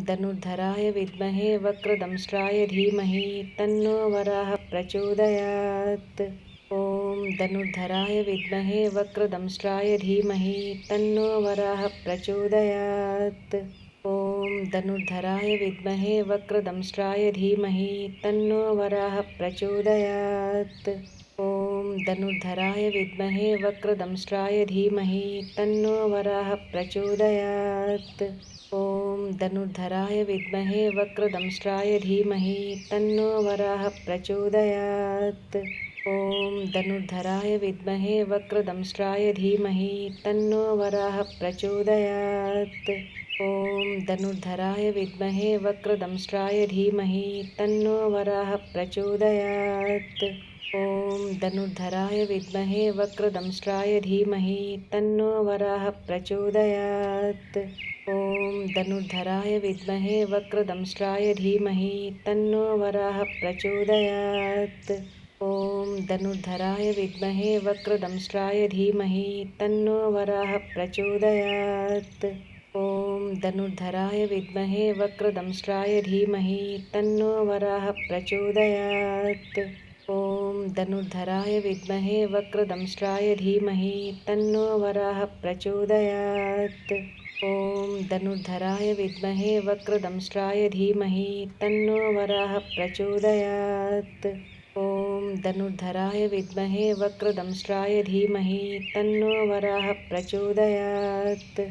धनुर्धराय विद्महे वक्रदंष्ट्राय धीमहि तन्नो वराह प्रचोदयात्। ॐ धनुर्धराय विद्महे वक्रदंष्ट्राय धीमहि तन्नो वराह प्रचोदयात्। ॐ धनुर्धराय विद्महे वक्रदंष्ट्राय धीमहि तन्नो वराह प्रचोदयात्। ॐ धनुर्धराय विद्महे वक्रदंष्ट्राय धीमहि तन्नो वराह प्रचोदयात्। ॐ धनुर्धराय विद्महे वक्रदंष्ट्राय धीमहि तन्नो वराह प्रचोदयात्। ॐ धनुर्धराय विद्महे वक्रदंष्ट्राय धीमहि तन्नो वराह प्रचोदयात्। ॐ धनुर्धराय विद्महे वक्रदंष्ट्राय धीमहि तन्नो वराह प्रचोदयात्। ॐ धनुर्धराय विद्महे वक्रदंष्ट्राय धीमहि तन्नो वराह प्रचोदयात्। ॐ धनुर्धराय विद्महे वक्रदंष्ट्राय धीमहि तन्नो वराह प्रचोदयात्। ॐ धनुर्धराय विद्महे वक्रदंष्ट्राय धीमहि तन्नो वराह प्रचोदयात्। ॐ धनुर्धराय विद्महे वक्रदंष्ट्राय धीमहि तन्नो वराह प्रचोदयात्। धनुर्धराय विद्महे वक्रदंष्ट्राय धीमहि तन्नो वराह प्रचोदयात्। ॐ धनुर्धराय विद्महे वक्रदंष्ट्राय धीमहि तन्नो वराह प्रचोदयात्। ॐ धनुर्धराय विद्महे वक्रदंष्ट्राय धीमहि तन्नो वराह प्रचोदयात्।